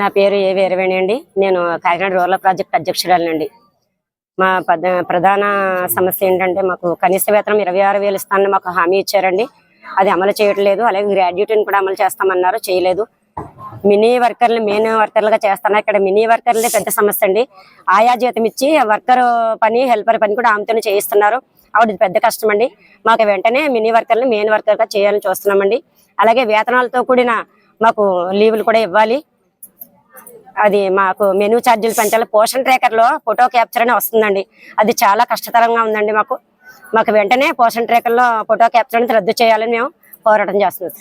నా పేరు ఏ వీరవేణి అండి. నేను కాకినాడ రూరల్ ప్రాజెక్ట్ అధ్యక్షురాలండి మా ప్రధాన సమస్య ఏంటంటే మాకు కనీస వేతనం ఇరవై ఆరు వేలు ఇస్తానని మాకు హామీ ఇచ్చారండి. అది అమలు చేయట్లేదు. అలాగే గ్రాడ్యుయేట్ని కూడా అమలు చేస్తామన్నారు. చేయలేదు. మినీ వర్కర్లు మెయిన్ వర్కర్లుగా చేస్తాను ఇక్కడ మినీ వర్కర్లే పెద్ద సమస్య అండి. ఆయా జీతం ఇచ్చి వర్కర్ పని హెల్పర్ పని కూడా ఆమెతోనే చేయిస్తున్నారు. ఆవిడ పెద్ద కష్టం అండి మాకు వెంటనే మినీ వర్కర్లు మెయిన్ వర్కర్గా చేయాలని చూస్తున్నామండి. అలాగే వేతనాలతో కూడిన మాకు లీవులు కూడా ఇవ్వాలి. అది మాకు మెనూ ఛార్జీలు పెంచాలి. పోషన్ ట్రేకర్లో ఫోటో క్యాప్చర్ అని వస్తుందండి. అది చాలా కష్టతరంగా ఉందండి మాకు. మాకు వెంటనే పోషన్ ట్రేకర్లో ఫోటో క్యాప్చర్ అనేది రద్దు చేయాలని మేము పోరాటం చేస్తున్నాం.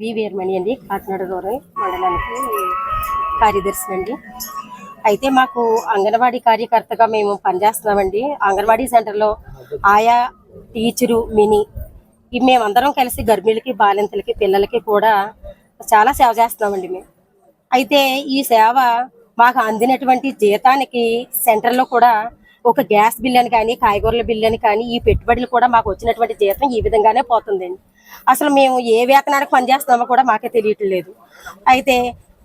వి వీరమణి అండి. కాకినాడ రూరల్ మండలానికి కార్యదర్శి అండి. అయితే మాకు అంగన్వాడీ కార్యకర్తగా మేము పనిచేస్తున్నామండి. అంగన్వాడీ సెంటర్లో ఆయా టీచరు మినీ మేమందరం కలిసి గర్భిణులకి బాలింతలకి పిల్లలకి కూడా చాలా సేవ చేస్తున్నామండి మేము. అయితే ఈ సేవ మాకు అందినటువంటి జీతానికి సెంటర్లో కూడా ఒక గ్యాస్ బిల్ అని కానీ కాయగూరల బిల్ అని కానీ ఈ పెట్టుబడులు కూడా మాకు వచ్చినటువంటి జీతం ఈ విధంగానే పోతుందండి. అసలు మేము ఏ వేతనానికి పనిచేస్తున్నామో కూడా మాకే తెలియట్లేదు అయితే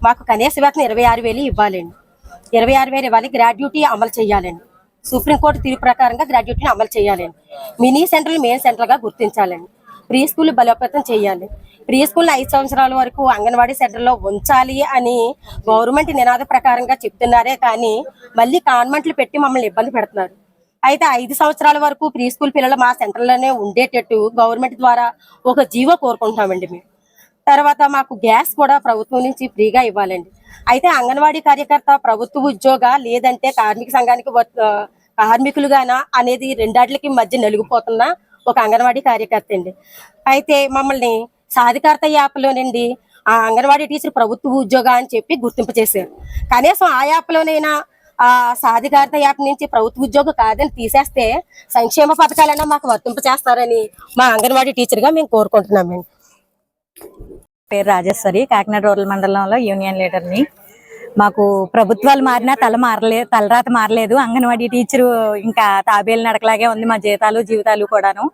మాకు కనీస వేతనం ఇరవై ఆరు వేలు ఇవ్వాలండి. ఇరవై ఆరు వేలు ఇవ్వాలి గ్రాడ్యుటీ అమలు చేయాలండి. సుప్రీంకోర్టు తీర్పు ప్రకారంగా గ్రాడ్యుటీని అమలు చేయాలండి మినీ సెంటర్లు మెయిన్ సెంటర్గా గుర్తించాలండి ప్రీ స్కూల్ బలోపేతం చేయాలి. ప్రీ స్కూల్ ఐదు సంవత్సరాల వరకు అంగన్వాడీ సెంటర్లో ఉంచాలి అని గవర్నమెంట్ నినాద ప్రకారంగా చెప్తున్నారే కానీ మళ్ళీ కాన్వెంట్లు పెట్టి మమ్మల్ని ఇబ్బంది పెడుతున్నారు. అయితే ఐదు సంవత్సరాల వరకు ప్రీ స్కూల్ పిల్లలు మా సెంటర్లోనే ఉండేటట్టు గవర్నమెంట్ ద్వారా ఒక జీవో కోరుకుంటున్నామండి మేము. తర్వాత మాకు గ్యాస్ కూడా ప్రభుత్వం నుంచి ఫ్రీగా ఇవ్వాలండి. అయితే అంగన్వాడీ కార్యకర్త ప్రభుత్వ ఉద్యోగ లేదంటే కార్మిక సంఘానికి కార్మికులుగానా అనేది రెండాట్లకి మధ్య నలిగిపోతున్న ఒక అంగన్వాడీ కార్యకర్త అండి. అయితే మమ్మల్ని సాధికారత యాప్లోనండి ఆ అంగన్వాడీ టీచర్ ప్రభుత్వ ఉద్యోగ అని చెప్పి గుర్తింపు చేశారు. కనీసం ఆ యాప్లోనైనా ఆ సాధికారత యాప్ నుంచి ప్రభుత్వ ఉద్యోగం కాదని తీసేస్తే సంక్షేమ పథకాలైనా మాకు వర్తింపు చేస్తారని మా అంగన్వాడీ టీచర్గా మేము కోరుకుంటున్నామండి. పేరు రాజేశ్వరి కాకినాడ రూరల్ మండలంలో యూనియన్ లీడర్ని మాకు ప్రభుత్వాలు మారినా తల మారలే తలరాత మారలేదు. అంగన్వాడీ టీచరు ఇంకా తాబేలు నడకలాగే ఉంది మా జీతాలు జీవితాలు కూడాను.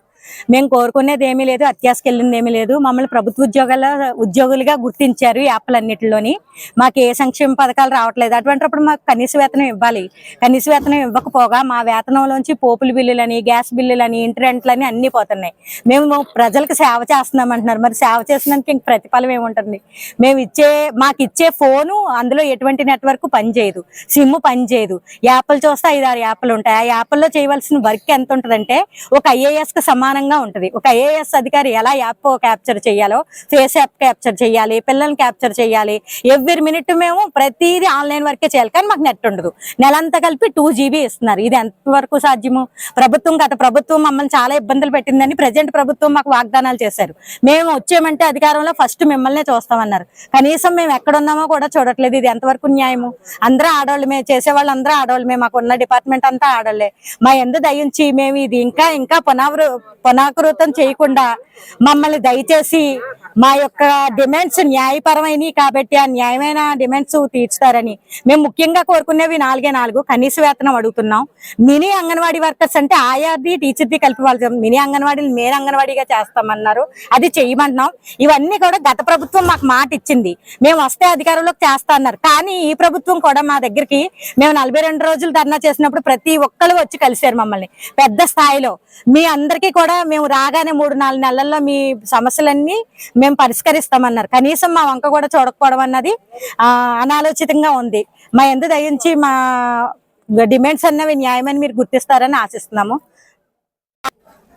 మేము కోరుకునేది ఏమీ లేదు అత్యాసకెళ్ళింది ఏమీ లేదు. మమ్మల్ని ప్రభుత్వ ఉద్యోగాల ఉద్యోగులుగా గుర్తించారు ఈ యాప్లన్నిటిలోని. మాకు ఏ సంక్షేమ పథకాలు రావట్లేదు. అటువంటిప్పుడు మాకు కనీస వేతనం ఇవ్వాలి. కనీస వేతనం ఇవ్వకపోగా మా వేతనంలోంచి పోపుల బిల్లులని గ్యాస్ బిల్లులని ఇంటరెంట్లని అన్ని పోతున్నాయి. మేము ప్రజలకు సేవ చేస్తున్నాం అంటున్నారు మరి సేవ చేసినందుకు ఇంక ప్రతిఫలం ఏముంటుంది? మేము ఇచ్చే మాకు ఇచ్చే ఫోను అందులో ఎటువంటి నెట్వర్క్ పనిచేయదు సిమ్ పనిచేయదు యాప్లు చూస్తే ఐదు ఆరు యాప్లు ఉంటాయి. ఆ యాప్ల్లో చేయవలసిన వర్క్ ఎంత ఉంటుందంటే ఒక ఐఏఎస్కి సమానంగా ఉంటుంది. ఒక ఏఎస్ అధికారి ఎలా యాప్ క్యాప్చర్ చేయాలో ఫేస్ యాప్ క్యాప్చర్ చేయాలి పిల్లల్ని క్యాప్చర్ చేయాలి ఎవ్రీ మినిట్ మేము ప్రతిదీ ఆన్లైన్ వర్కే చేయాలి. కానీ మాకు నెట్ ఉండదు. నెలంతా కలిపి టూ జీబీ ఇస్తున్నారు. ఇది ఎంతవరకు సాధ్యము? ప్రభుత్వం గత ప్రభుత్వం మమ్మల్ని చాలా ఇబ్బందులు పెట్టిందని ప్రజెంట్ ప్రభుత్వం మాకు వాగ్దానాలు చేశారు. మేము వచ్చామంటే అధికారంలో ఫస్ట్ మిమ్మల్నే చూస్తామన్నారు. కనీసం మేము ఎక్కడ ఉన్నామో కూడా చూడట్లేదు. ఇది ఎంతవరకు న్యాయము? అందరూ ఆడవాళ్ళు మేము చేసేవాళ్ళు అందరూ ఆడవాళ్ళమే. మాకు ఉన్న డిపార్ట్మెంట్ అంతా ఆడవాళ్ళే. మా ఎందు దయించి మేము ఇది ఇంకా ఇంకా పునవృ పునాకృతం చేయకుండా మమ్మల్ని దయచేసి మా యొక్క డిమాండ్స్ న్యాయపరమైనవి కాబట్టి ఆ న్యాయమైన డిమాండ్స్ తీర్చుతారని మేము ముఖ్యంగా కోరుకునేవి నాలుగే నాలుగు కనీస వేతనం అడుగుతున్నాం. మినీ అంగన్వాడీ వర్కర్స్ అంటే ఆయాది టీచర్ది కలిపి వాళ్ళు మినీ అంగన్వాడీని మేర అంగన్వాడీగా చేస్తామన్నారు. అది చేయమంటున్నాం. ఇవన్నీ కూడా గత ప్రభుత్వం మాకు మాట ఇచ్చింది. మేము వస్తే అధికారంలోకి చేస్తా అన్నారు కానీ ఈ ప్రభుత్వం కూడా మా దగ్గరికి మేము నలభై రెండు రోజులు ధర్నా చేసినప్పుడు ప్రతి ఒక్కరు వచ్చి కలిశారు మమ్మల్ని. పెద్ద స్థాయిలో. మీ అందరికీ కూడా మేము రాగానే మూడు నాలుగు నెలల్లో మీ సమస్యలన్నీ మేము పరిష్కరిస్తామన్నారు. కనీసం మా వంక కూడా చూడకపోవడం అన్నది అనాలోచితంగా ఉంది. మా ఎందు దయించి మా డిమాండ్స్ అన్నవి న్యాయమని మీరు గుర్తిస్తారని ఆశిస్తున్నాము.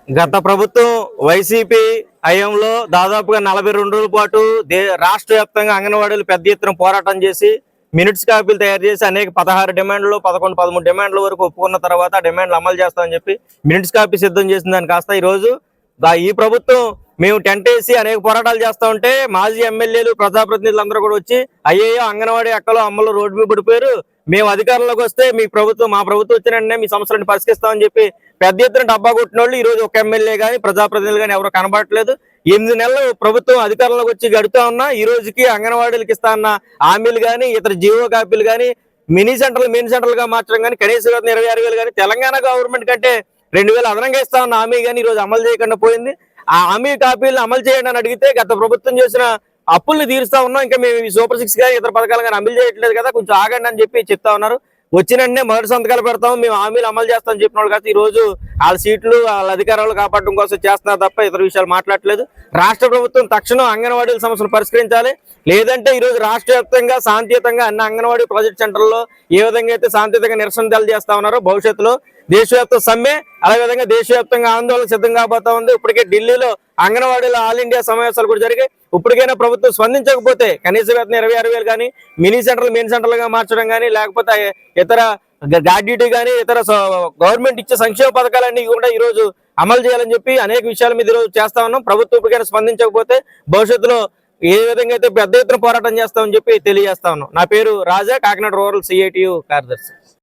గత ప్రభుత్వం వైసీపీ హయాంలో దాదాపుగా నలభై రెండు రోజుల పాటు దే రాష్ట్ర వ్యాప్తంగా అంగన్వాడీలు పెద్ద ఎత్తున పోరాటం చేసి మినిట్స్ కాపీలు తయారు చేసి అనేక పదహారు డిమాండ్లు పదకొండు పదమూడు డిమాండ్ల వరకు ఒప్పుకున్న తర్వాత డిమాండ్లు అమలు చేస్తామని చెప్పి మినిట్స్ కాపీ సిద్ధం చేసిన దాని కాస్త ఈ రోజు ఈ ప్రభుత్వం మేము టెంట్ వేసి అనేక పోరాటాలు చేస్తా ఉంటే మాజీ ఎమ్మెల్యేలు ప్రజాప్రతినిధులు అందరూ కూడా వచ్చి అయ్యో అంగన్వాడీ అక్కలు అమ్మలు రోడ్డు మీద పడిపోయారు. మేము అధికారంలోకి వస్తే మీ ప్రభుత్వం మా ప్రభుత్వం వచ్చిన వెంటనే మీ సమస్యలను పరిష్కరిస్తామని చెప్పి పెద్ద ఎత్తున డబ్బా కొట్టిన వాళ్ళు ఈ రోజు ఒక ఎమ్మెల్యే కానీ ప్రజాప్రతినిధులు కానీ ఎవరు కనబడట్లేదు. ఎనిమిది నెలలు ప్రభుత్వం అధికారంలోకి వచ్చి గడుతా ఉన్నా ఈ రోజుకి అంగన్వాడీలకు ఇస్తా అన్న హామీలు కానీ ఇతర జీవో కాపీలు కానీ మినీ సెంటర్లు మినీ సెంటర్లుగా మార్చడం కానీ కనీస ఇరవై ఆరు వేలు కానీ తెలంగాణ గవర్నమెంట్ కంటే రెండు వేలు అదనంగా ఇస్తా ఉన్న హామీ కానీ ఈ రోజు అమలు చేయకుండా పోయింది. ఆ హామీ కాపీలను అమలు చేయండి అని అడిగితే గత ప్రభుత్వం చేసిన అప్పుల్ని తీరుస్తా ఉన్నాం. ఇంకా మేము ఈ సూపర్ సిక్స్ కానీ ఇతర పథకాలు కానీ అమలు చేయట్లేదు కదా కొంచెం ఆగండి అని చెప్పి చెప్తా ఉన్నారు. వచ్చిన వెంటనే మొదటి సంతకాలు పెడతాం మేము హామీలు అమలు చేస్తామని చెప్పిన వాళ్ళు కాదు ఈ రోజు వాళ్ళ సీట్లు వాళ్ళ అధికారాలు కాపాడడం కోసం చేస్తున్నారు తప్ప ఇతర విషయాలు మాట్లాడట్లేదు. రాష్ట్ర ప్రభుత్వం తక్షణం అంగన్వాడీల సమస్యలు పరిష్కరించాలి. లేదంటే ఈరోజు రాష్ట్ర వ్యాప్తంగా శాంతియుతంగా అన్ని అంగన్వాడీ ప్రాజెక్ట్ సెంటర్లో ఏ విధంగా అయితే శాంతియుతంగా నిరసన తెలియజేస్తా ఉన్నారో భవిష్యత్తులో దేశవ్యాప్త సమ్మె అదేవిధంగా దేశవ్యాప్తంగా ఆందోళన సిద్ధం కాబోతా ఉంది. ఇప్పటికే ఢిల్లీలో అంగన్వాడీలో ఆల్ ఇండియా సమావేశాలు కూడా జరిగాయి. ఇప్పటికైనా ప్రభుత్వం స్పందించకపోతే కనీస వేతన ఇరవై ఆరు వేలు కానీ మినీ సెంటర్లు మెయిన్ సెంటర్లుగా మార్చడం కానీ లేకపోతే ఇతర గ్రాడ్యుటీ కానీ ఇతర గవర్నమెంట్ ఇచ్చే సంక్షేమ పథకాలన్నీ కూడా ఈ రోజు అమలు చేయాలని చెప్పి అనేక విషయాల మీద ఈరోజు చేస్తా ఉన్నాం. ప్రభుత్వం ఇప్పటికైనా స్పందించకపోతే భవిష్యత్తులో ఏ విధంగా అయితే పెద్ద ఎత్తున పోరాటం చేస్తామని చెప్పి తెలియజేస్తా ఉన్నాం. నా పేరు రాజా కాకినాడ రూరల్ సిఐటియు కార్యదర్శి.